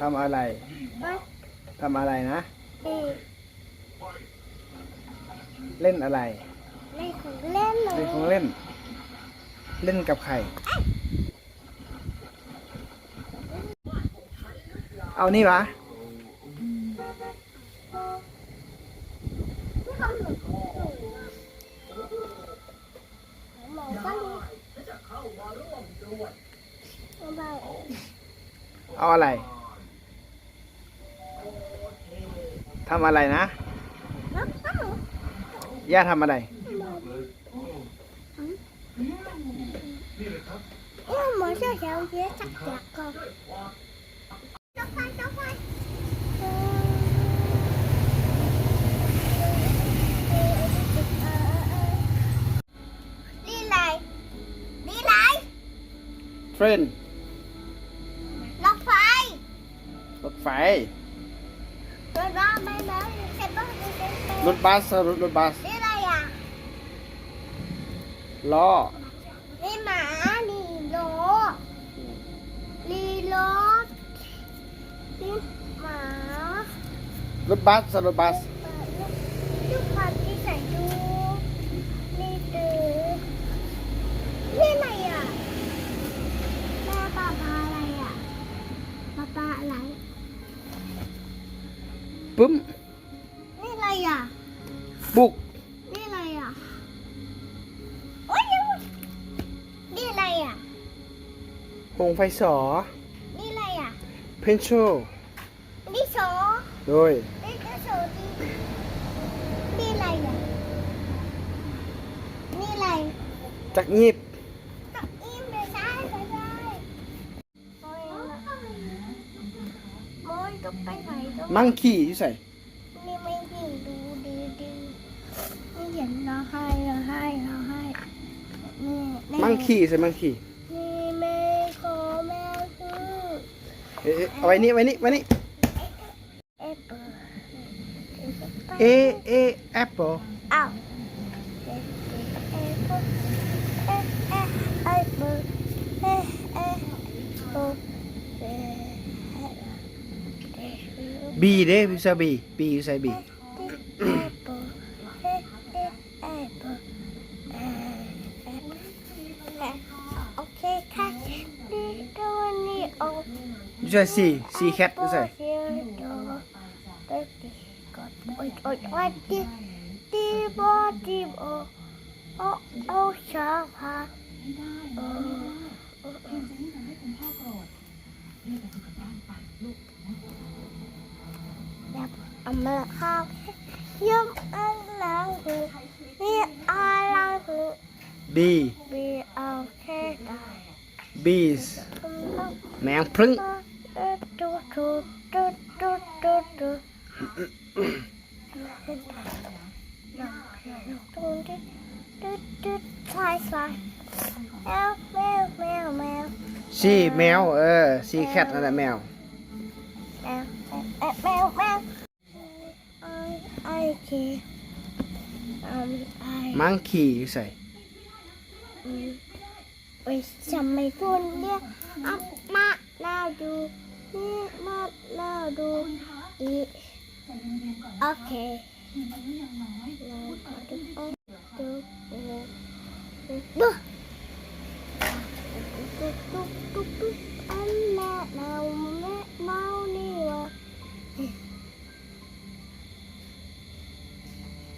ทำอะไร ทำอะไรนะ เล่นอะไร เล่นของเล่นเล่นของเล่น เล่นกับใคร เอานี่วะเอาอะไร ทำอะไรนะ ย่าทำอะไรเอ๊ะหมอเชื่อเช้าเยอะจักจักก่อนจะไปจะไปเออเออเออนี่ไรนี่ไรเทรนรถไฟรถไฟ รถบ้าไม่แล้วเสร็จบ้างเสร็จบ้างรถบัสรถรถบัสนี่อะไรอะล้อนี่หมานี่โลลีโลนี่หมารถบัสรถบัสลูกพันที่ใส่ดูนี่ตือนี่อะไรอ่ ปุ้มนี่อะไรอะบุกนี่อะไรอะโอ้ยยังนี่อะไรอะวงไฟสอนี่อะไรอะเพนโชนี่โชโดยนี่ก็โชดีนี่อะไรอะนี่อะไรจักรยิบ ตักอิ่มไปใช่ไปใช่โอ้ยโอ้ย ต้องไปไหนต้องมังคีอยู่ใส่นี่ไม่ดีดูดีดีนี่เห็นเราให้เราให้เราให้นี่นี่มังคีใส่มังคีนี่แม่ขอแม่คือเอ๊ะเอ๊ะเอาไว้นี่ไว้นี่ไว้นี่เอปเปิลเอเอแอปเปิลอ้าวเอเอเปิลเอเอเอเปิลเอเอเปิลเอเอ บีเด้พี่ซาบีบีอยู่ใส่บี apple, apple, apple. Okay, cat. Dito ni o. อยู่ใส่ซีซีแคทอยู่ใส่ Oi, oi, oi, di, di, bo, di, bo. Oh, ง Do, do, do, do, do, do. ใช่ใช่แมวแมวแมวแมวซีแมวเอ ไอเคอืมไอมังคีอยู่ใส่อืมไปจำไม่คุณเนี่ยอัพมาหน้า